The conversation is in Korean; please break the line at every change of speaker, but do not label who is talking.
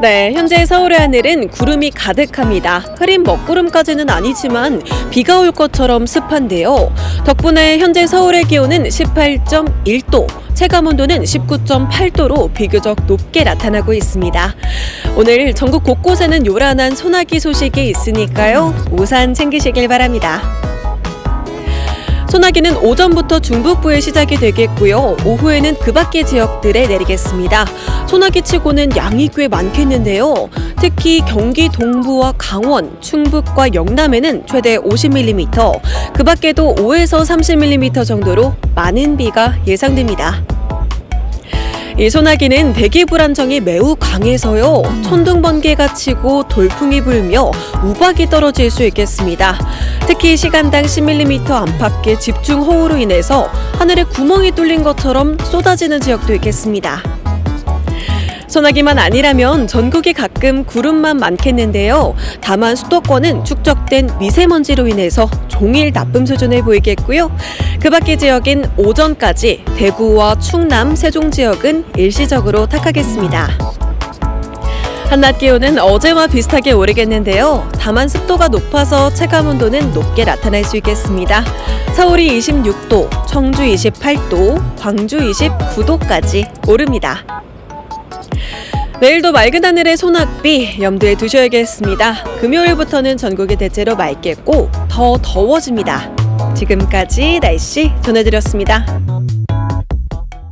네, 현재 서울의 하늘은 구름이 가득합니다. 흐린 먹구름까지는 아니지만 비가 올 것처럼 습한데요. 덕분에 현재 서울의 기온은 18.1도, 체감 온도는 19.8도로 비교적 높게 나타나고 있습니다. 오늘 전국 곳곳에는 요란한 소나기 소식이 있으니까요. 우산 챙기시길 바랍니다. 소나기는 오전부터 중북부에 시작이 되겠고요. 오후에는 그 밖의 지역들에 내리겠습니다. 소나기 치고는 양이 꽤 많겠는데요. 특히 경기 동부와 강원, 충북과 영남에는 최대 50mm, 그 밖에도 5에서 30mm 정도로 많은 비가 예상됩니다. 이 소나기는 대기 불안정이 매우 강해서요. 천둥 번개가 치고 돌풍이 불며 우박이 떨어질 수 있겠습니다. 특히 시간당 10mm 안팎의 집중 호우로 인해서 하늘에 구멍이 뚫린 것처럼 쏟아지는 지역도 있겠습니다. 소나기만 아니라면 전국이 가끔 구름만 많겠는데요. 다만 수도권은 축적된 미세먼지로 인해서 종일 나쁨 수준을 보이겠고요. 그 밖의 지역인 오전까지 대구와 충남, 세종 지역은 일시적으로 탁하겠습니다. 한낮 기온은 어제와 비슷하게 오르겠는데요. 다만 습도가 높아서 체감 온도는 높게 나타날 수 있겠습니다. 서울이 26도, 청주 28도, 광주 29도까지 오릅니다. 내일도 맑은 하늘에 소낙비 염두에 두셔야겠습니다. 금요일부터는 전국이 대체로 맑겠고 더 더워집니다. 지금까지 날씨 전해드렸습니다.